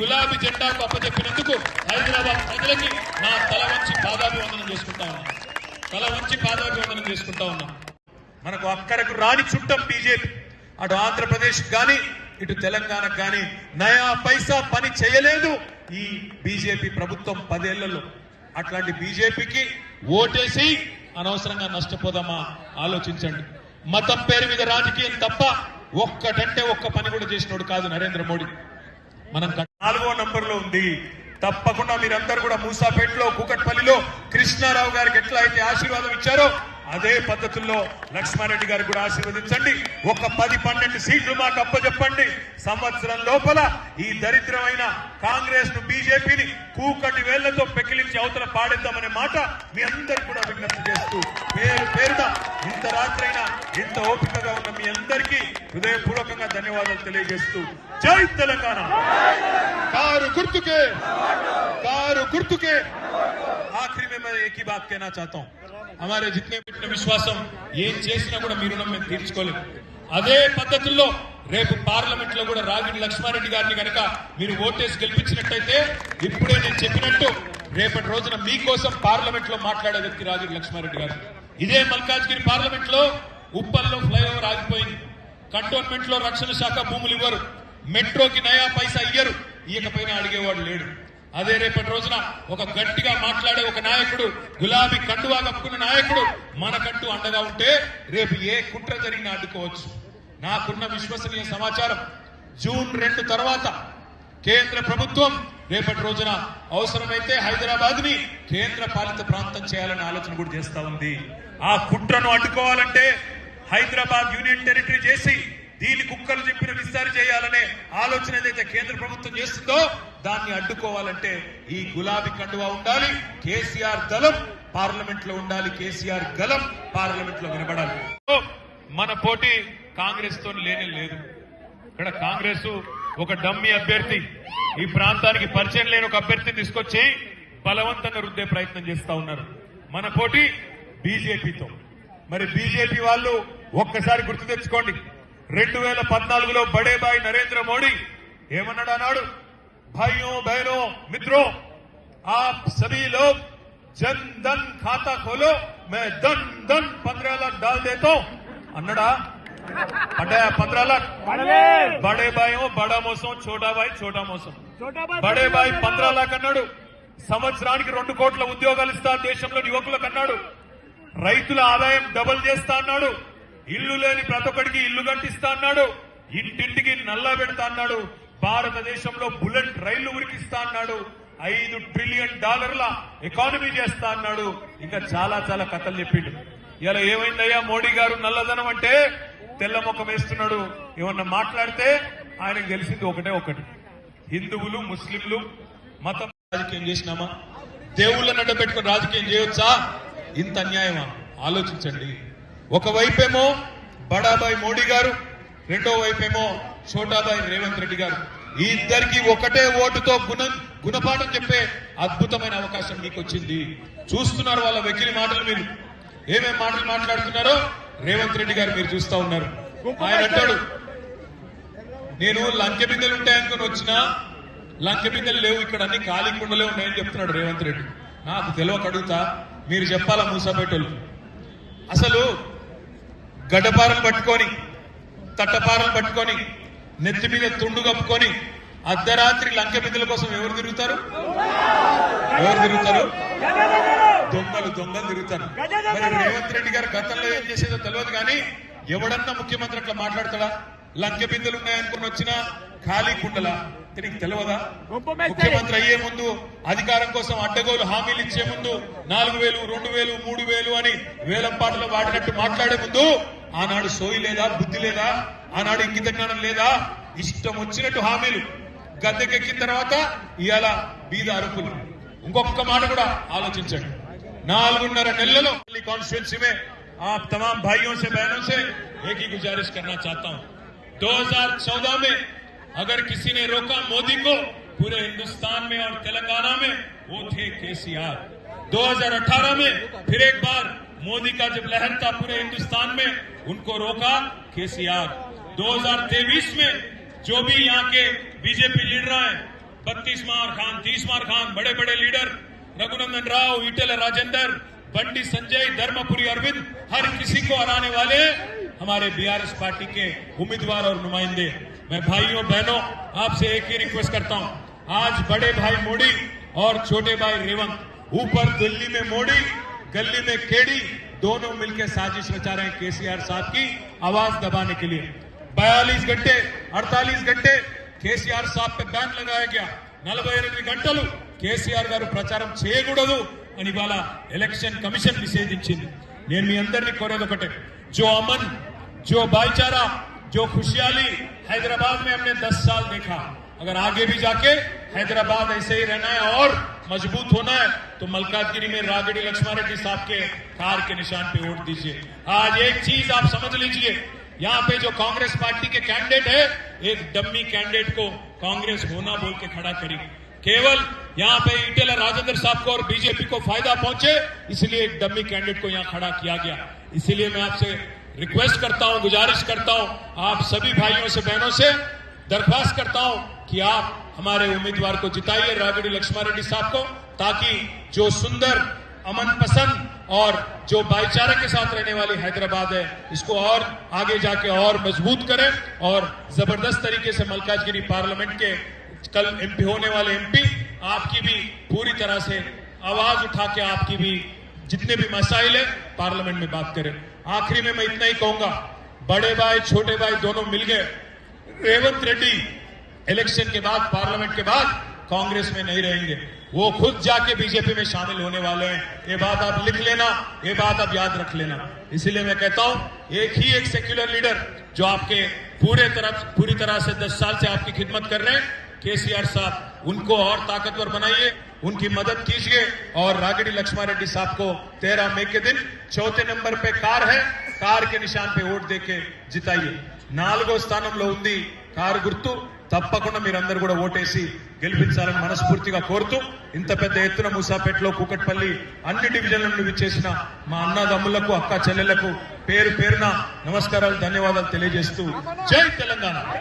గులాబీ జెండాకు అప్పచెప్పినందుకు హైదరాబాద్ ప్రజలకి నా తల వంచి పాదాభివందనం చేసుకుంటా ఉన్నా. తల వంచి పాదాభివందనం చేసుకుంటా ఉన్నా. మనకు అక్కరకు రాని చుట్టం బీజేపీ. అటు ఆంధ్రప్రదేశ్ గాని ఇటు తెలంగాణకు గాని నయా పైసా పని చేయలేదు ఈ బీజేపీ ప్రభుత్వం పదేళ్ళలో. అట్లాంటి బీజేపీకి ఓటేసి అనవసరంగా నష్టపోదామా ఆలోచించండి. మతం పేరు మీద రాజకీయం తప్ప ఒక్కటంటే ఒక్క పని కూడా చేసినోడు కాదు నరేంద్ర మోడీ. మనం నాలుగో నంబర్లో ఉంది. తప్పకుండా మీరందరూ కూడా మూసాపేటలో కూకట్పల్లిలో కృష్ణారావు గారికి ఎట్లా అయితే ఆశీర్వాదం ఇచ్చారో అదే పద్ధతుల్లో లక్ష్మారెడ్డి గారికి కూడా ఆశీర్వదించండి. ఒక పది పన్నెండు సీట్లు మాకు అప్పచెప్పండి సంవత్సరం లోపల ఈ దరిద్రమైన కాంగ్రెస్ను బీజేపీని కూకటి వేళ్ళతో పెకిలించి అవతల పాడేద్దామనే మాట మీ అందరికి కూడా విజ్ఞప్తి చేస్తూ పేరు పేరున ఇంత రాత్రైనా ఇంత ఓపికగా ఉన్న మీ అందరికీ హృదయపూర్వకంగా ధన్యవాదాలు తెలియజేస్తూ జై తెలంగాణ! కారు గుర్తుకే కారు గుర్తుకే आखिरी में मैं एक ही बात कहना चाहता हूं हमारे जितने పెట్టిన విశ్వాసం ఏం చేసినా కూడా మీరు మేము తీర్చుకోలేము అదే పద్ధతుల్లో రేపు పార్లమెంట్ లో కూడా రాగిడి లక్ష్మారెడ్డి గారిని గనక మీరు ఓటేసి గెలిపించినట్టయితే ఇప్పుడే నేను చెప్పినట్టు రేపటి రోజున మీకోసం పార్లమెంట్ లో మాట్లాడే వ్యక్తి రాగిడి లక్ష్మారెడ్డి గారు ఇదే మల్కాజ్గిరి పార్లమెంట్ లో ఉప్పల్లో ఫ్లైఓవర్ ఆగిపోయింది కంటోన్మెంట్ లో రక్షణ శాఖ భూములు ఇవ్వరు మెట్రోకి నయా పైసా ఇయ్యరు ఇయ్యకపోయినా అడిగేవాడు లేడు. అదే రేపటి రోజున ఒక గట్టిగా మాట్లాడే ఒక నాయకుడు గులాబీ కండువా కప్పుకున్న నాయకుడు మనకంటూ అండగా ఉంటే రేపు ఏ కుట్ర జరిగినా అడ్డుకోవచ్చు. నాకున్న విశ్వసనీయ సమాచారం జూన్ రెండు తర్వాత కేంద్ర ప్రభుత్వం రేపటి రోజున అవసరమైతే హైదరాబాద్ని కేంద్ర పాలిత ప్రాంతం చేయాలనే ఆలోచన కూడా చేస్తా ఉంది. ఆ కుట్రను అడ్డుకోవాలంటే హైదరాబాద్ యూనియన్ టెరిటరీ చేసి దీని కుక్కలు చెప్పిన విస్తారి చేయాలనే ఆలోచన ఏదైతే కేంద్ర ప్రభుత్వం చేస్తుందో దాన్ని అడ్డుకోవాలంటే ఈ గులాబీ కండువా ఉండాలి కేసీఆర్ దళం పార్లమెంట్లో ఉండాలి కేసీఆర్ గలం పార్లమెంట్లో వినబడాలి మన పోటీ కాంగ్రెస్తో లేనే లేదు. ఇక్కడ కాంగ్రెస్ ఒక డమ్మీ అభ్యర్థి. ఈ ప్రాంతానికి పరిచయం లేని ఒక అభ్యర్థిని తీసుకొచ్చి బలవంతంగా రుద్దే ప్రయత్నం చేస్తా ఉన్నారు. మన పోటీ బీజేపీతో. మరి బీజేపీ వాళ్ళు ఒక్కసారి గుర్తు తెచ్చుకోండి. రెండు వేల పద్నాలుగులో బడేబాయి నరేంద్ర మోడీ ఏమన్నాడు అన్నాడు? భయో బయనో మిత్రో ఆప్ సభీ లోక్ జన్ ధన్ ఖాతా ఖోలో మే ధన్ ధన్ పంద్రహ లక్ డాల్ దేతో అన్నడా? అంటే పంద్రహ లక్ బడే బాయ్ బడా మోసం చోటా బాయ్ చోటా మోసం. బడే బాయ్ పంద్రహ లక్ అన్నాడు. సంవత్సరానికి రెండు కోట్ల ఉద్యోగాలు ఇస్తా దేశంలో యువకులకు అన్నాడు. రైతుల ఆదాయం డబుల్ చేస్తా అన్నాడు. ఇల్లు లేని ప్రతి ఒక్కడికి ఇల్లు కట్టిస్తా అన్నాడు. ఇంటింటికి నల్లా పెడతా అన్నాడు. భారతదేశంలో బుల్లెట్ రైళ్ళు ఉరికిస్తా అన్నాడు. ఐదు ట్రిలియన్ డాలర్ల ఎకానమీ చేస్తా అన్నాడు. ఇంకా చాలా చాలా కథలు చెప్పిండు. ఇలా ఏమైందయ్యా మోడీ గారు నల్లధనం అంటే? తెల్ల ముఖం వేస్తున్నాడు. ఏమన్నా మాట్లాడితే ఆయనకు తెలిసింది ఒకటే ఒకటి. హిందువులు ముస్లింలు మతం రాజకీయం చేసినామా? దేవుళ్ళని అడ్డపెట్టుకుని రాజకీయం చేయొచ్చా? ఇంత అన్యాయమా? ఆలోచించండి. ఒకవైపేమో బడాబాయ్ మోడీ గారు రెండో వైపేమో చోటాబాయ్ రేవంత్ రెడ్డి గారు. ఈ ఇద్దరికి ఒకటే ఓటుతో గుణ గుణపాఠం చెప్పే అద్భుతమైన అవకాశం మీకు వచ్చింది చూస్తున్నారు వాళ్ళ వెకిలి మాటలు మీరు. ఏమేం మాటలు మాట్లాడుతున్నారో రేవంత్ రెడ్డి గారు మీరు చూస్తా ఉన్నారు. ఆయన అంటాడు నేను లంకె బిందెలు ఉంటాయనుకుని వచ్చినా లంకె బిందెలు లేవు ఇక్కడ అన్ని ఖాళీ కుండలే ఉన్నాయని చెప్తున్నాడు రేవంత్ రెడ్డి. నాకు తెలియక అడుగుతా మీరు చెప్పాలా మూసాపేటోళ్ళు అసలు గడ్డపారలు పట్టుకొని తట్టపారలు పట్టుకొని నెత్తి మీద తుండు కప్పుకొని అర్ధరాత్రి లంకె బిందెల కోసం ఎవరు తిరుగుతారు? ఎవరు తిరుగుతారు? దొంగలు దొంగలు తిరుగుతారు. మరి రేవంత్ రెడ్డి గారు గతంలో ఏం చేసేదో తెలియదు కానీ ఎవడన్నా ముఖ్యమంత్రి అట్లా మాట్లాడతాడా? లంకె బిందెలు ఉన్నాయనుకుని వచ్చినా ఖాళీ కుండలా? దీనికి తెలియదా ముఖ్యమంత్రి అయ్యే ముందు అధికారం కోసం అడ్డగోలు హామీలు ఇచ్చే ముందు నాలుగు వేలు రెండు వేలు మూడు వేలు అని వేలం పాటలు వాడినట్టు మాట్లాడే ముందు ఆనాడు సోయి లేదా బుద్ధి లేదా ఆనాడు ఇంగిత జ్ఞానం లేదా ఇష్టం వచ్చినట్టు హామీలు గద్దెకెక్కిన తర్వాత ఇవాళ బీద అరుపులు ఇంకొక మాట కూడా ఆలోచించండి నాలుగున్నర నెలలలో कॉन्स्टिट्यूंसी में आप तमाम भाइयों से बहनों से एक ही गुजारिश करना चाहता हूं 2014 में अगर किसी ने रोका मोदी को पूरे हिंदुस्तान में और तेलंगाना में वो थे केसीआर 2018 में फिर एक बार मोदी का जब लहर था पूरे हिंदुस्तान में, उनको रोका केसीआर। 2023 में जो भी यहाँ के बीजेपी लीडर हैं बत्तीस मार खान, तीस मार खान बड़े बड़े लीडर, रघुनंदन राव, ईटेल राजेंद्र, बंडी संजय, धर्मपुरी अरविंद, हर किसी को हराने वाले हमारे बीआरएस पार्टी के उम्मीदवार और नुमाइंदे। मैं भाइयों, बहनों, आपसे एक ही रिक्वेस्ट करता हूँ। आज बड़े भाई मोदी और छोटे भाई रेवंत, ऊपर दिल्ली में मोदी गली में केडी दोनों मिलकर साजिश रचा रहे हैं केसीआर साहब की आवाज दबाने के लिए बयालीस घंटे अड़तालीस घंटे కేసీఆర్ సాబ్ పై బ్యాన్ लगाया गया నలభై ఎనిమిది గంటలు కేసీఆర్ గారు ప్రచారం చేయకూడదు అని ఇవాళ ఎలక్షన్ కమిషన్ నిషేధించింది నేను మీ అందరినీ కోరేది ఒకటే जो अमन जो भाईचारा जो खुशहाली हैदराबाद में हमने 10 साल देखा अगर आगे भी जाके हैदराबाद ऐसे ही रहना है और मज़बूत होना है तो मलकाजगिरी में रागड़ी लक्ष्मण रेड्डी साहब के कार के निशान पे वोट दीजिए। आज एक चीज़ आप समझ लीजिए, यहाँ पे जो कांग्रेस पार्टी के कैंडिडेट है, एक डम्मी कैंडिडेट को कांग्रेस होना बोल के खड़ा करी। केवल यहाँ पे ईटेल राजेंद्र साहब को और बीजेपी को फ़ायदा पहुँचे, इसलिए एक डम्मी कैंडिडेट को यहाँ खड़ा किया गया। इसीलिए मैं आपसे रिक्वेस्ट करता हूँ, गुजारिश करता हूँ, आप सभी भाइयों से, बहनों से दरख्वास्त करता हूँ कि आप हमारे उम्मीदवार को जिताइए रागड़ी लक्ष्मण रेड्डी साहब को, ताकि जो सुंदर, अमन पसंद और जो भाईचारे के साथ रहने वाली हैदराबाद है, इसको और आगे जाके और मज़बूत करें और ज़बरदस्त तरीके से मलकाजगिरी पार्लियामेंट के कल एमपी होने वाले एमपी, आपकी भी पूरी तरह से आवाज़ उठा के आपकी भी जितने भी मसाइल है, पार्लियामेंट में बात करें। आखिरी में मैं इतना ही कहूँगा, बड़े भाई, छोटे भाई दोनों मिल गए। रेवंत रेड्डी, इलेक्शन के बाद, पार्लियामेंट के बाद कांग्रेस में नहीं रहेंगे। वो खुद जाके बीजेपी में शामिल होने वाले हैं। ये बात आप लिख लेना, ये बात आप याद रख लेना। इसीलिए मैं कहता हूँ, एक ही एक सेक्युलर लीडर जो आपके पूरे तरफ़, पूरी तरह से 10 साल से आपकी खिदमत कर रहे हैं, केसीआर साहब, उनको और ताकतवर बनाइए। उनकी मदद कीजिए और रागड़ी लक्ष्मण रेड्डी साहब को तेरह मई के दिन चौथे नंबर पे कार है कार के निशान पे वोट देके जिताइए నాలుగో స్థానంలో ఉంది కారు గుర్తు తప్పకుండా మీరందరూ కూడా ఓటేసి గెలిపించాలని మనస్ఫూర్తిగా కోరుతూ ఇంత పెద్ద ఎత్తున మూసాపేటలో కూకట్పల్లి అన్ని డివిజన్ల నుండి విచ్చేసిన మా అన్నదమ్ములకు అక్క చెల్లెళ్లకు పేరు పేరున నమస్కారాలు ధన్యవాదాలు తెలియజేస్తూ జై తెలంగాణ